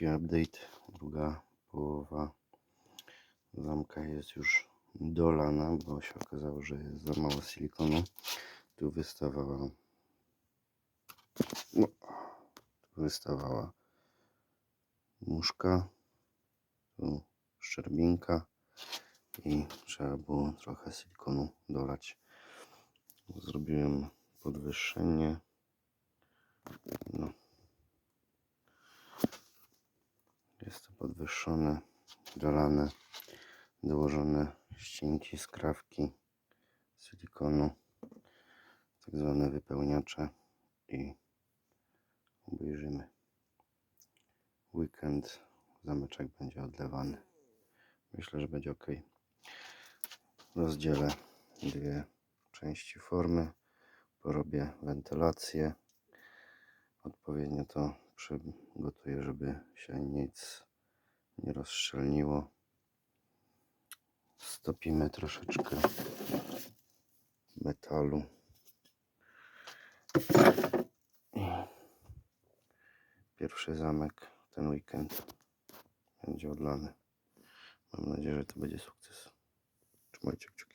Update. Druga połowa zamka jest już dolana, bo się okazało, że jest za mało silikonu. Tu wystawała no, tu wystawała muszka, tu szczerbinka i trzeba było trochę silikonu dolać. Zrobiłem podwyższenie. No. Jest to podwyższone, dolane, dołożone ścinki, skrawki silikonu, tak zwane wypełniacze i obejrzymy. Weekend zameczek będzie odlewany. Myślę, że będzie ok. Rozdzielę dwie części formy, porobię wentylację. Odpowiednio to przygotuję, żeby się nic nie rozszczelniło. Stopimy troszeczkę metalu. Pierwszy zamek ten weekend będzie odlany. Mam nadzieję, że to będzie sukces. Trzymajcie kciuki.